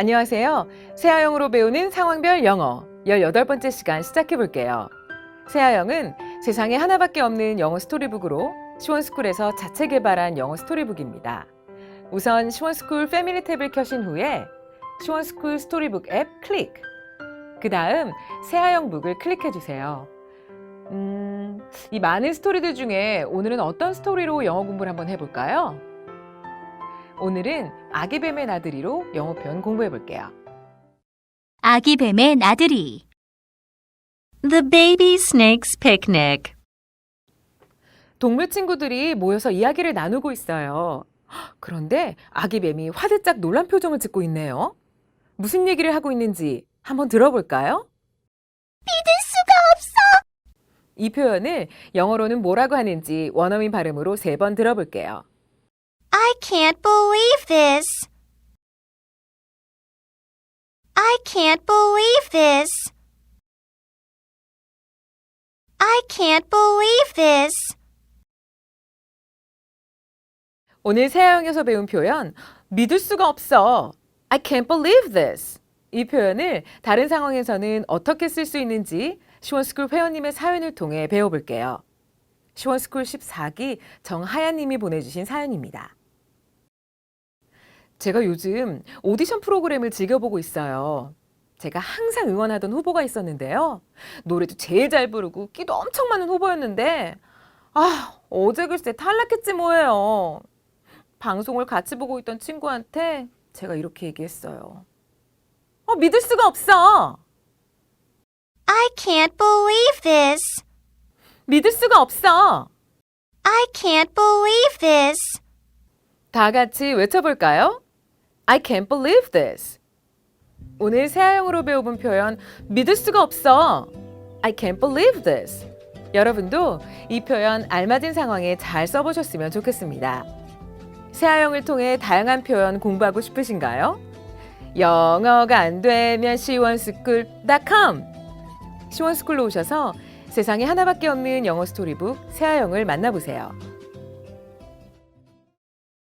안녕하세요. 세아영으로 배우는 상황별 영어 18번째 시간 시작해 볼게요. 세아영은 세상에 하나밖에 없는 영어 스토리북으로 시원스쿨에서 자체 개발한 영어 스토리북입니다. 우선 시원스쿨 패밀리 탭을 켜신 후에 시원스쿨 스토리북 앱 클릭. 그 다음 세아영 북을 클릭해 주세요. 음, 이 많은 스토리들 중에 오늘은 어떤 스토리로 영어 공부를 한번 해볼까요? 오늘은 아기 뱀의 나들이로 영어 표현 공부해 볼게요. 아기 뱀의 나들이 The Baby Snake's Picnic. 동물 친구들이 모여서 이야기를 나누고 있어요. 헉, 그런데 아기 뱀이 화들짝 놀란 표정을 짓고 있네요. 무슨 얘기를 하고 있는지 한번 들어볼까요? 믿을 수가 없어. 이 표현을 영어로는 뭐라고 하는지 원어민 발음으로 세 번 들어볼게요. I can't believe this. I can't believe this. I can't believe this. 오늘 세아영에서 배운 표현 믿을 수가 없어. I can't believe this. 이 표현을 다른 상황에서는 어떻게 쓸 수 있는지 시원스쿨 회원님의 사연을 통해 배워볼게요. 시원스쿨 14기 정하야님이 보내주신 사연입니다. 제가 요즘 오디션 프로그램을 즐겨보고 있어요. 제가 항상 응원하던 후보가 있었는데요. 노래도 제일 잘 부르고 끼도 엄청 많은 후보였는데 아 어제 글쎄 탈락했지 뭐예요. 방송을 같이 보고 있던 친구한테 제가 이렇게 얘기했어요. 어, 믿을 수가 없어. I can't believe this. 믿을 수가 없어. I can't believe this. 다 같이 외쳐볼까요? I can't believe this. 오늘 새아영으로 배워본 표현 믿을 수가 없어. I can't believe this. 여러분도 이 표현 알맞은 상황에 잘 써보셨으면 좋겠습니다. 새아영을 통해 다양한 표현 공부하고 싶으신가요? 영어가 안 되면 시원스쿨.com 시원스쿨로 오셔서 세상에 하나밖에 없는 영어 스토리북 새아영을 만나보세요.